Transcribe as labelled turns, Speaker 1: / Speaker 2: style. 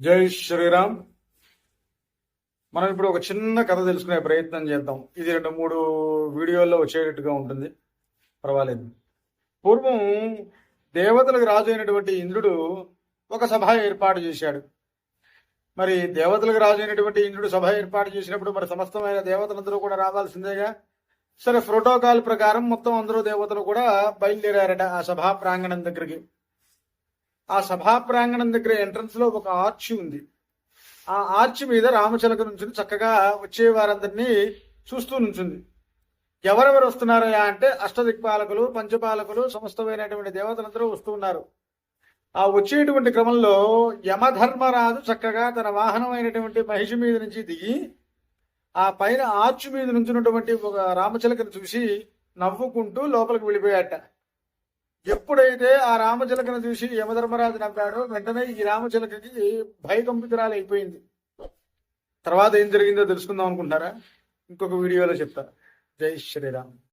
Speaker 1: జై శ్రీరామ్. మనం ఇప్పుడు ఒక చిన్న కథ తెలుసుకునే ప్రయత్నం చేద్దాం. ఇది రెండు మూడు వీడియోల్లో వచ్చేటట్టుగా ఉంటుంది. పర్వాలేదు. పూర్వం దేవతలకు రాజు అయినటువంటి ఇంద్రుడు ఒక సభ ఏర్పాటు చేశాడు. మరి దేవతలకు రాజు అయినటువంటి ఇంద్రుడు సభ ఏర్పాటు చేసినప్పుడు మరి సమస్తమైన దేవతలందరూ కూడా రావాల్సిందేగా? సరే ప్రోటోకాల్ ప్రకారం మొత్తం అందరూ దేవతలు కూడా బయలుదేరారట ఆ సభా ప్రాంగణం దగ్గరికి. ఆ సభా ప్రాంగణం దగ్గర ఎంట్రన్స్లో ఒక ఆర్చ్ ఉంది. ఆ ఆర్చ్ మీద రామచిలక నుంచుని చక్కగా వచ్చే వారందరినీ చూస్తూ నుంచుంది. ఎవరెవరు వస్తున్నారయ్యా అంటే అష్టదిక్పాలకులు పంచపాలకులు సమస్తమైనటువంటి దేవతలందరూ వస్తూ ఉన్నారు. ఆ వచ్చేటువంటి క్రమంలో యమధర్మరాజు చక్కగా తన వాహనమైనటువంటి మహిషి మీద నుంచి దిగి ఆ పైన ఆర్చ్ మీద నుంచినటువంటి ఒక రామచిలకను చూసి నవ్వుకుంటూ లోపలికి వెళ్ళిపోయాట ఎప్పుడైతే ఆ రామచిలకను చూసి యమధర్మరాజు నవ్వాడో వెంటనే ఈ రామచిలకకి భయకంపితురాలు అయిపోయింది. తర్వాత ఏం జరిగిందో తెలుసుకుందాం అనుకుంటారా ఇంకొక వీడియోలో చెప్తా. జై శ్రీరామ్.